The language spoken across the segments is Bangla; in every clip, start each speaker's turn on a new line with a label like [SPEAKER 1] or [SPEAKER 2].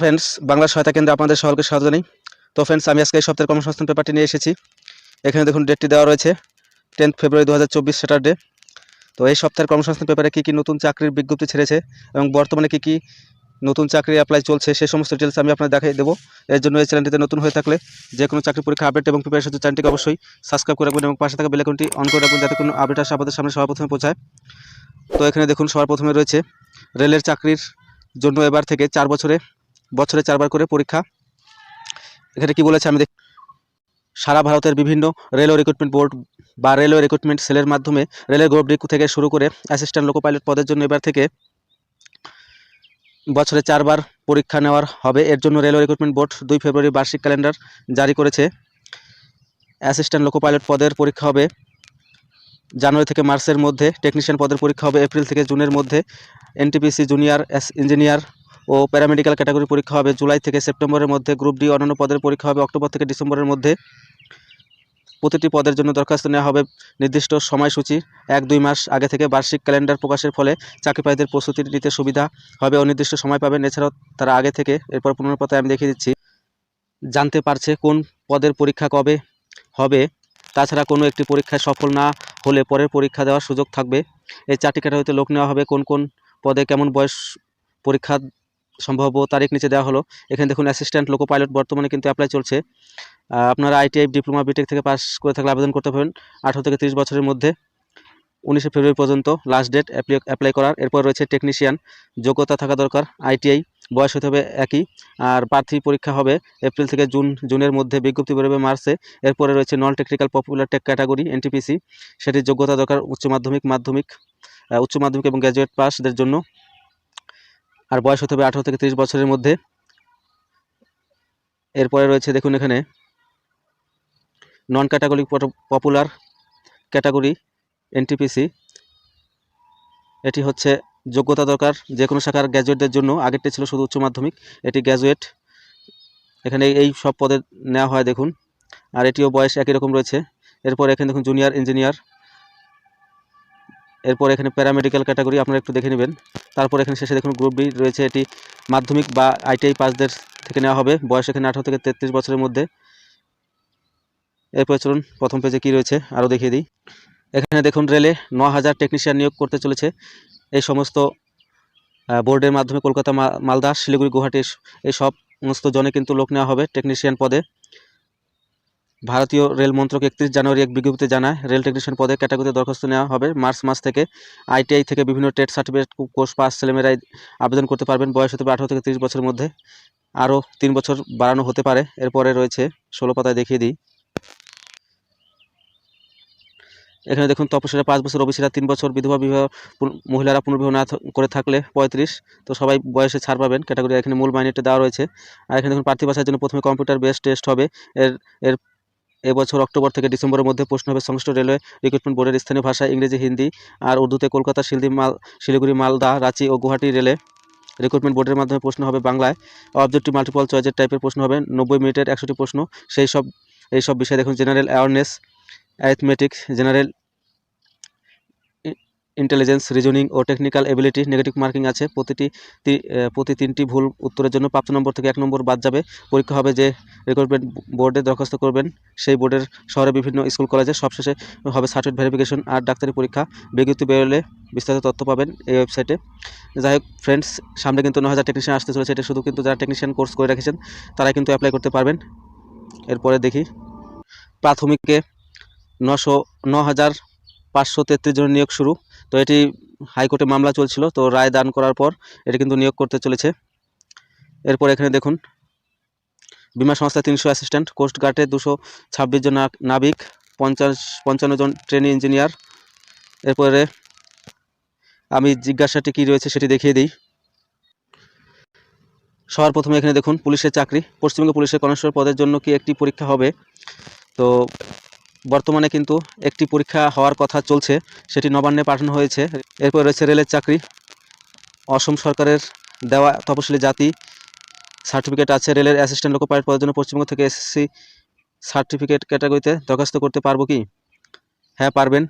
[SPEAKER 1] ফ্রেন্ডস বাংলা সহায়তা কেন্দ্রে আপনাদের সকলকে স্বাগত জানাই। তো ফ্রেন্ডস আমি আজকে এই সপ্তাহের কর্মসংস্থান পেপারটি নিয়ে এসেছি। এখানে দেখুন ডেটটি দেওয়া রয়েছে টেন্থ ফেব্রুয়ারি দু হাজার চব্বিশ স্যাটারডে তো এই সপ্তাহের কর্মসংস্থান পেপারে কী কী নতুন চাকরির বিজ্ঞপ্তি ছেড়েছে এবং বর্তমানে কী কী নতুন চাকরি অ্যাপ্লাই চলছে সেই সমস্ত ডিটেলস আমি আপনাদের দেখাই দেবো। এর জন্য এই চ্যানেলটিতে নতুন হয়ে থাকলে যে কোনো চাকরি পরীক্ষা আপডেট এবং প্রিপারেশন চ্যানেলটিকে অবশ্যই সাবস্ক্রাইব করে রাখবেন এবং পাশে থাকা বেলাইকনটি অন করে রাখবেন যাতে কোনো আপডেট আসে আপনাদের সামনে সবার প্রথমে পৌঁছায়। তো এখানে দেখুন সবার প্রথমে রয়েছে রেলের চাকরির জন্য এবার থেকে চার বছরে বছরে চারবার করে পরীক্ষা। এখানে কি বলেছে আমি দেখ সারা ভারতের বিভিন্ন রেলওয়ে রিক্রুটমেন্ট বোর্ড বা রেলওয়ে রিক্রুটমেন্ট সেলের মাধ্যমে রেলের গ্রুপ ডি থেকে শুরু করে অ্যাসিস্ট্যান্ট লোকো পাইলট পদের জন্য এবার থেকে বছরে চারবার পরীক্ষা নেওয়ার হবে। এর জন্য রেলওয়ে রিক্রুটমেন্ট বোর্ড দুই ফেব্রুয়ারি বার্ষিক ক্যালেন্ডার জারি করেছে। অ্যাসিস্ট্যান্ট লোকো পাইলট পদের পরীক্ষা হবে জানুয়ারি থেকে মার্চের মধ্যে টেকনিশিয়ান পদের পরীক্ষা হবে এপ্রিল থেকে জুনের মধ্যে এনটিপিসি জুনিয়র ইঞ্জিনিয়ার ও প্যারামেডিক্যাল ক্যাটাগরি পরীক্ষা হবে জুলাই থেকে সেপ্টেম্বরের মধ্যে গ্রুপ ডি অন্যান্য পদের পরীক্ষা হবে অক্টোবর থেকে ডিসেম্বরের মধ্যে। প্রতিটি পদের জন্য দরখাস্ত নেওয়া হবে নির্দিষ্ট সময়সূচি, এক, দুই মাস আগে থেকে বার্ষিক ক্যালেন্ডার প্রকাশের ফলে চাকরিপ্রার্থীদের প্রস্তুতি নিতে সুবিধা হবে অনির্দিষ্ট সময় পাবেন। এছাড়াও তারা আগে থেকে এরপর পুনরায় পাতায় আমি দেখিয়ে দিচ্ছি। জানতে পারছে কোন পদের পরীক্ষা কবে হবে, তাছাড়া কোনো একটি পরীক্ষায় সফল না হলে পরের পরীক্ষা দেওয়ার সুযোগ থাকবে। এই চারটি ক্যাটাগরিতে লোক নেওয়া হবে, কোন কোন পদে কেমন বয়স পরীক্ষা সম্ভাব্য তারিখ নিচে দেওয়া হলো। এখানে দেখুন অ্যাসিস্ট্যান্ট লোকো পাইলট বর্তমানে কিন্তু অ্যাপ্লাই চলছে। আপনারা আইটিআই ডিপ্লোমা বিটেক থেকে পাস করে থাকলে আবেদন করতে পারবেন আঠারো থেকে তিরিশ বছরের মধ্যে। উনিশে ফেব্রুয়ারি পর্যন্ত লাস্ট ডেট অ্যাপ্লাই করার। এরপর রয়েছে টেকনিশিয়ান যোগ্যতা থাকা দরকার আইটিআই বয়স হতে হবে একই। আর প্রার্থী পরীক্ষা হবে এপ্রিল থেকে জুন, জুনের মধ্যে। বিজ্ঞপ্তি বেরোবে মার্চে। এরপরে রয়েছে non technical popular tech category NTPC সেটির যোগ্যতা দরকার উচ্চ মাধ্যমিক মাধ্যমিক উচ্চ মাধ্যমিক এবং গ্র্যাজুয়েট পাসদের জন্য। আর বয়স হতে হবে আঠারো থেকে তিরিশ বছরের মধ্যে। এরপরে রয়েছে, দেখুন এখানে non category popular category NTPC এটি হচ্ছে, যোগ্যতা দরকার যে কোনো শাখার গ্র্যাজুয়েটদের জন্য। আগেরটি ছিল শুধু উচ্চ মাধ্যমিক, এটি গ্র্যাজুয়েট এখানে এই সব পদে নেওয়া হয়, দেখুন। আর এটিও বয়স একই রকম রয়েছে। এরপর এখানে দেখুন জুনিয়র ইঞ্জিনিয়ার এরপর এখানে প্যারামেডিক্যাল ক্যাটাগরি আপনারা একটু দেখে নেবেন। তারপর এখানে শেষে দেখুন গ্রুপ বি রয়েছে এটি মাধ্যমিক বা আইটিআই পাসদের থেকে নেওয়া হবে। বয়স এখানে আঠারো থেকে তেত্রিশ বছরের মধ্যে। এরপর চলুন প্রথম পেজে কি রয়েছে আরও দেখিয়ে দিই। এখানে দেখুন রেলে ন হাজার টেকনিশিয়ান নিয়োগ করতে চলেছে। এই সমস্ত বোর্ডের মাধ্যমে কলকাতা মালদা, শিলিগুড়ি, গুয়াহাটি এই সব সমস্ত জনে কিন্তু লোক নেওয়া হবে টেকনিশিয়ান পদে। ভারতীয় রেল মন্ত্রক একত্রিশ জানুয়ারি এক বিজ্ঞপ্তিতে জানায়, রেল টেকনিশিয়ান পদে ক্যাটাগরিতে দরখাস্ত নেওয়া হবে। মার্চ মাস থেকে আইটিআই থেকে বিভিন্ন টেট সার্টিফিকেট কোর্স পাস ছেলেমেয়েরাই আবেদন করতে পারবেন। বয়স হতে পারে থেকে তিরিশ বছরের মধ্যে। আরও তিন বছর বাড়ানো হতে পারে। এরপরে রয়েছে ষোলো পাতায় দেখিয়ে দিই। এখানে দেখুন তপসিরা পাঁচ বছর, ওবিসিরা তিন বছর, বিধবা, বিবাহ মহিলারা পুনর্বিবাহ না করে থাকলে পঁয়ত্রিশ। তো সবাই বয়সে ছাড় পাবেন। ক্যাটাগরি এখানে মূল মাইনেটা দেওয়া রয়েছে। আর এখানে দেখুন প্রার্থী বাসার জন্য প্রথমে কম্পিউটার বেস টেস্ট হবে। এর এর এবছর অক্টোবর থেকে ডিসেম্বরের মধ্যে প্রশ্ন হবে সংশ্লিষ্ট রেলওয়ে রিক্রুটমেন্ট বোর্ডের স্থানীয় ভাষা ইংরেজি, হিন্দি আর উর্দুতে কলকাতা, শিলদি, মাল, শিলিগুড়ি, মালদা, রাঁচি ও গুয়াহাটি রেলে রিক্রুটমেন্ট বোর্ডের মাধ্যমে প্রশ্ন হবে বাংলায়। অবজেক্টিভ মাল্টিপল চয়েসের টাইপের প্রশ্ন হবে, নব্বই মিনিটের একশোটি প্রশ্ন। সেই সব, এই সব বিষয়ে দেখুন general awareness arithmetic general intelligence reasoning ও টেকনিক্যাল এবিলিটি নেগেটিভ মার্কিং আছে। প্রতিটি প্রতি তিনটি ভুল উত্তরের জন্য প্রাপ্ত নম্বর থেকে এক নম্বর বাদ যাবে। পরীক্ষা হবে যে রিক্রুটমেন্ট বোর্ডে দরখাস্ত করবেন। সেই বোর্ডের শহরে বিভিন্ন স্কুল কলেজে সবশেষে হবে সার্টিফিকেট ভেরিফিকেশন আর ডাক্তারি পরীক্ষা। বিজ্ঞপ্তি বেরোলে বিস্তারিত তথ্য পাবেন এই ওয়েবসাইটে যাই হোক ফ্রেন্ডস সামনে কিন্তু ন হাজার টেকনিশিয়ান আসতে চলেছে। এটা শুধু কিন্তু যারা টেকনিশিয়ান কোর্স করে রেখেছেন, তারাই কিন্তু অ্যাপ্লাই করতে পারবেন। এরপরে দেখি। প্রাথমিকে নশো ন হাজার পাঁচশো তেত্রিশ জনের নিয়োগ শুরু। তো এটি হাইকোর্টে মামলা চলছিল, তো রায় দান করার পর এটি কিন্তু নিয়োগ করতে চলেছে। এরপর এখানে দেখুন, বিমা সংস্থা তিনশো অ্যাসিস্ট্যান্ট, কোস্ট গার্ডে দুশো ছাব্বিশ জন নাবিক, পঞ্চাশ পঞ্চান্ন জন ট্রেনি ইঞ্জিনিয়ার। এরপরে আমি জিজ্ঞাসাটি কী রয়েছে সেটি দেখিয়ে দিই। সবার প্রথমে এখানে দেখুন, পুলিশের চাকরি। পশ্চিমবঙ্গ পুলিশের কনস্টেবল পদের জন্য কি একটি পরীক্ষা হবে? তো বর্তমানে কিন্তু একটি পরীক্ষা হওয়ার কথা চলছে, সেটি নবান্নে পাঠানো হয়েছে। এরপর রয়েছে রেলের চাকরি। অসম সরকারের দেওয়া তপশিলি জাতি সার্টিফিকেট আছে। রেলের অ্যাসিস্ট্যান্ট লোকো পদের জন্য পশ্চিমবঙ্গ থেকে এসএসসি সার্টিফিকেট ক্যাটাগরিতে দরখাস্ত করতে পারব কি? হ্যাঁ পারবেন।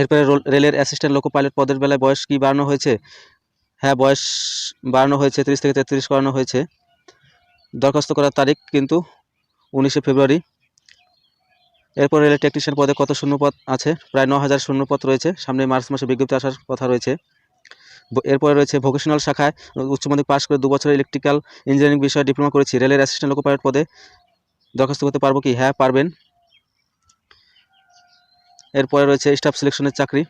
[SPEAKER 1] এরপরে রেলের অ্যাসিস্ট্যান্ট লোকো পাইলট পদের বেলায় বয়স কি বাড়ানো হয়েছে? হ্যাঁ বয়স বাড়ানো হয়েছে, তিরিশ থেকে তেত্রিশ করানো হয়েছে। দরখাস্ত করার তারিখ কিন্তু উনিশে ফেব্রুয়ারি। এরপর রেলের টেকনিশিয়ান পদে কত শূন্যপদ আছে? প্রায় ন হাজার শূন্যপদ রয়েছে। সামনে মার্চ মাসে বিজ্ঞপ্তি আসার কথা রয়েছে। এরপরে রয়েছে ভোকেশনাল শাখায় উচ্চ মাধ্যমিক পাশ করে দু বছরের ইলেকট্রিক্যাল ইঞ্জিনিয়ারিং বিষয়ে ডিপ্লোমা করেছি। রেলের অ্যাসিস্ট্যান্ট লোকো পাইলট পদে দরখাস্ত করতে পারব কি? হ্যাঁ পারবেন। এরপরে রয়েছে স্টাফ সিলেকশনের চাকরি।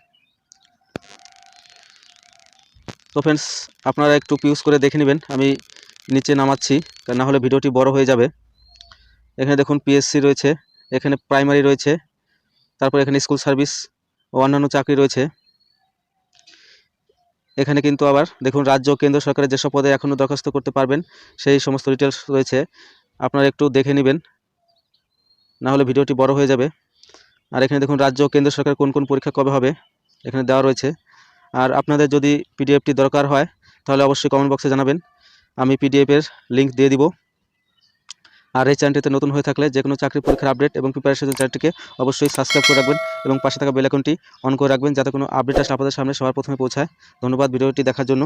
[SPEAKER 1] তো ফ্রেন্ডস আপনারা একটু পিউজ করে দেখে নেবেন। আমি নিচে নামাচ্ছি না হলে ভিডিওটি বড় হয়ে যাবে। এখানে দেখুন পিএসসি রয়েছে। এখানে প্রাইমারি রয়েছে, তারপর এখানে স্কুল সার্ভিস ও অন্যান্য চাকরি রয়েছে। এখানে কিন্তু আবার দেখুন, রাজ্য কেন্দ্র সরকারের যেসব পদে এখনও দরখাস্ত করতে পারবেন, সেই সমস্ত ডিটেলস রয়েছে। আপনারা একটু দেখে নেবেন, না হলে ভিডিওটি বড় হয়ে যাবে। আর এখানে দেখুন, রাজ্য কেন্দ্র সরকার কোন কোন পরীক্ষা কবে হবে, এখানে দেওয়া রয়েছে। আর আপনাদের যদি পিডিএফটি দরকার হয়, তাহলে অবশ্যই কমেন্ট বক্সে জানাবেন, আমি পিডিএফের লিংক দিয়ে দিব। আর এই চ্যানেলটিতে নতুন হয়ে থাকলে যে কোনো চাকরি পরীক্ষার আপডেট এবং প্রিপারেশন চ্যানেলটিকে অবশ্যই সাবস্ক্রাইব করে রাখবেন এবং পাশে থাকা বেলাকনটি অন করে রাখবেন যাতে কোনো আপডেট আসলে আপনাদের সামনে সবার প্রথমে পৌঁছায়। ধন্যবাদ ভিডিওটি দেখার জন্য।